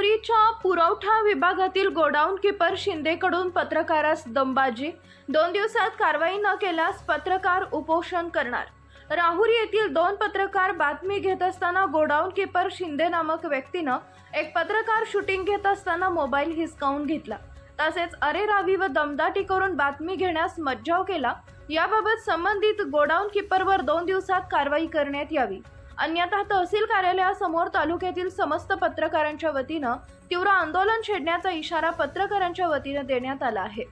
राहुरीच्या पुरवठा विभागातील गोडाऊन किपर शिंदेकडून पत्रकारास दमबाजी. दोन दिवसात कारवाई न केल्यास पत्रकार उपोषण करणार. राहुरी येथील दोन पत्रकार बातमी घेत असताना गोडाऊन किपर शिंदे नामक व्यक्तीनं एक पत्रकार शूटिंग घेत असताना मोबाईल हिसकावून घेतला. तसेच अरे रावी व दमदाटी करून बातमी घेण्यास मज्जाव केला. याबाबत संबंधित गोडाऊन किपरवर दोन दिवसात कारवाई करण्यात यावी. अन्यथा तहसील कार्यालयासमोर तालुक्यातील समस्त पत्रकारांच्या वतीनं तीव्र आंदोलन छेडण्याचा इशारा पत्रकारांच्या वतीनं देण्यात आला आहे.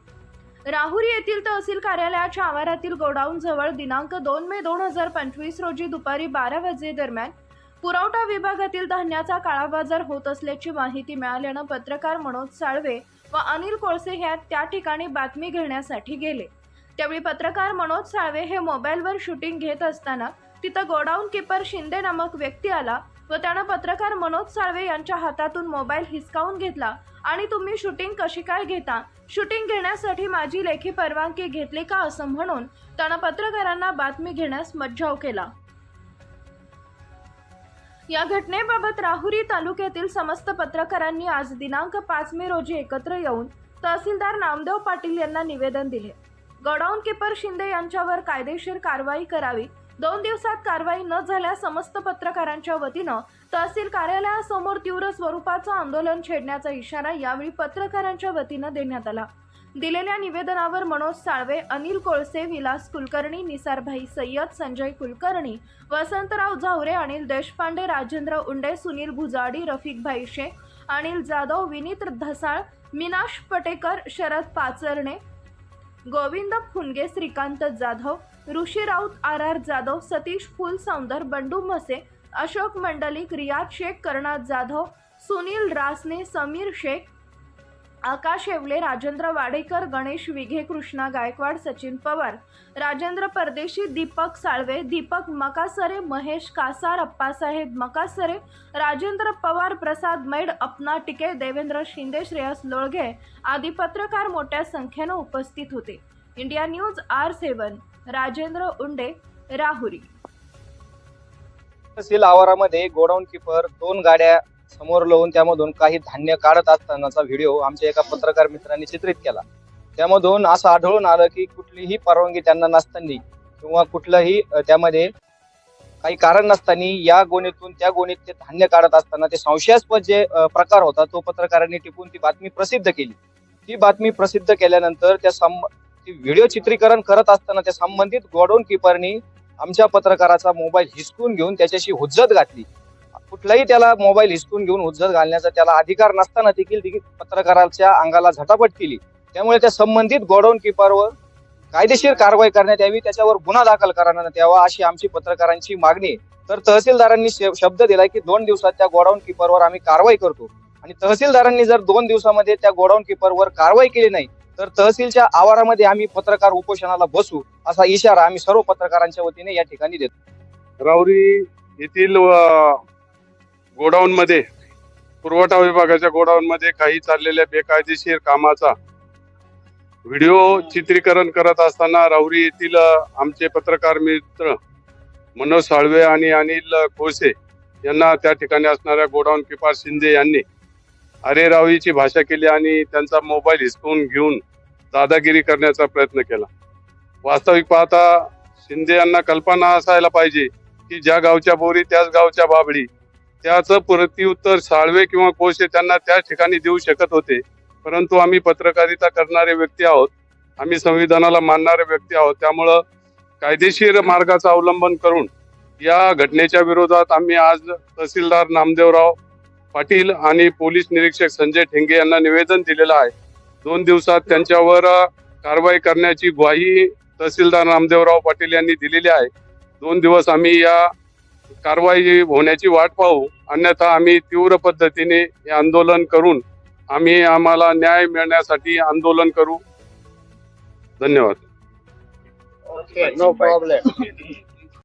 राहुरी येथील तहसील कार्यालयाच्या आवारातील गोडाऊन जवळ दिनांक दोन मे दोन हजार पंचवीस रोजी दुपारी बारा वाजे दरम्यान पुरवठा विभागातील धान्याचा काळाबाजार होत असल्याची माहिती मिळाल्यानं पत्रकार मनोज साळवे व अनिल कोळसे ह्या त्या ठिकाणी बातमी घेण्यासाठी गेले. त्यावेळी पत्रकार मनोज साळवे हे मोबाईलवर शूटिंग घेत असताना तिथं गोडाऊन किपर शिंदे नामक व्यक्ती आला व त्यानं पत्रकार मनोज साळवे यांच्या हातातून मोबाईल हिसकावून घेतला. आणि तुम्ही शूटिंग कशी काय घेता? शूटिंग घेण्यासाठी माझी लेखी परवानगी घेतली का असं म्हणून त्यानं पत्रकारांना बातमी घेण्यास मज्जाव केला. या घटनेबाबत राहुरी तालुक्यातील समस्त पत्रकारांनी आज दिनांक पाच मे रोजी एकत्र येऊन तहसीलदार नामदेव पाटील यांना निवेदन दिले. गोडाऊन किपर शिंदे यांच्यावर कायदेशीर कारवाई करावी दोन दिवसात कारवाई न झाल्यास समस्त पत्रकारांच्या वतीनं तहसील कार्यालयासमोर तीव्र स्वरूपाचं आंदोलन छेडण्याचा इशारा यावेळी पत्रकारांच्या वतीनं देण्यात आला. दिलेल्या निवेदनावर मनोज साळवे अनिल कोळसे Vilas Kulkarni निसारभाई Syed Sanjay Kulkarni Vasantrao Zaware Anil Deshpande Rajendra Unde Sunil Bhujadi Rafikbhai Shaikh Anil Jadhav Vineet Dhasal Minash Patekar Sharad Pacharne Govind Phunge Shrikant Jadhav Rishi Raut R R Jadhav Satish Phulsaundar Bandu Mase Ashok Mandlik Riyaz Shaikh कर्णात Jadhav Sunil Rasane Sameer Shaikh आकाश येवले राजेंद्र वाडेकर गणेश विघे कृष्णा गायकवाड सचिन पवार राजेंद्र परदेशी दीपक साळवे दीपक मकासरे महेश कासार अप्पासाहेब मकासरे राजेंद्र पवार प्रसाद मैड अपना टिके देवेंद्र शिंदे श्रेयस लोळगे आदी पत्रकार मोठ्या संख्येनं उपस्थित होते. India news R seven. Rajendra Unde Rahuri. तहसील आवारामध्ये गोडाऊन किपर दोन गाड्या समोर लावून त्यामधून काही धान्य काढत असतानाचा व्हिडिओ आमच्या एका पत्रकार मित्रांनी चित्रित केला. त्यामधून असं आढळून आलं की कुठलीही परवानगी त्यांना नसताना किंवा कुठलंही त्यामध्ये काही कारण नसताना या गोणीतून त्या गोणीत ते धान्य काढत असताना ते संशयास्पद जे प्रकार होता तो पत्रकारांनी टिपून ती बातमी प्रसिद्ध केली. ती बातमी प्रसिद्ध केल्यानंतर त्या सम व्हिडिओ चित्रीकरण करत असताना त्या संबंधित गोडाऊन किपरनी आमच्या पत्रकाराचा मोबाईल हिसकून घेऊन त्याच्याशी हुज्जत घातली. कुठलाही त्याला मोबाईल हिसकून घेऊन हुज्जत घालण्याचा त्याला अधिकार नसताना देखील देखील पत्रकाराच्या अंगाला झटापट केली. त्यामुळे त्या संबंधित गोडाऊन किपरवर कायदेशीर कारवाई करण्यात यावी त्याच्यावर गुन्हा दाखल करण्यात यावा अशी आमची पत्रकारांची मागणी तर तहसीलदारांनी श- शब्द दिलाय की दोन दिवसात त्या गोडाऊन किपरवर आम्ही कारवाई करतो. आणि तहसीलदारांनी जर दोन दिवसामध्ये त्या गोडाऊन किपरवर कारवाई केली नाही तर तहसीलच्या आवारामध्ये आम्ही पत्रकार उपोषणाला बसू असा इशारा आम्ही सर्व पत्रकारांच्या वतीने या ठिकाणी देतो. राऊरी येथील गोडाऊन मध्ये पुरवठा विभागाच्या गोडाऊन मध्ये काही चाललेल्या बेकायदेशीर कामाचा व्हिडिओ चित्रीकरण करत असताना राहुरी येथील आमचे पत्रकार मित्र मनोज साळवे आणि अनिल कोसे यांना त्या ठिकाणी असणाऱ्या गोडाऊन किपार शिंदे यांनी अरे रावीची भाषा केली आणि त्यांचा मोबाईल हिसकून घेऊन दादागिरी करण्याचा प्रयत्न केला. वास्तविक पाहता शिंदे यांना कल्पना असायला पाहिजे की ज्या गावच्या बोरी त्याच गावच्या बाबडी त्याचं प्रत्युत्तर साळवे किंवा कोळसे त्यांना त्या ठिकाणी देऊ शकत होते. परंतु आम्ही पत्रकारिता करणारे व्यक्ती आहोत. आम्ही संविधानाला मानणारे व्यक्ती आहोत. त्यामुळं कायदेशीर मार्गाचा अवलंबन करून या घटनेच्या विरोधात आम्ही आज तहसीलदार नामदेवराव पाटील आणि पोलीस निरीक्षक संजय ठेंगे यांना निवेदन दिलेलं आहे. दोन दिवसात त्यांच्यावर कारवाई करण्याची ग्वाही तहसीलदार नामदेवराव पाटील यांनी दिलेली आहे. दोन दिवस आम्ही या कारवाई होण्याची वाट पाहू. अन्यथा आम्ही तीव्र पद्धतीने हे आंदोलन करून आम्ही आम्हाला न्याय मिळण्यासाठी आंदोलन करू. धन्यवाद. No problem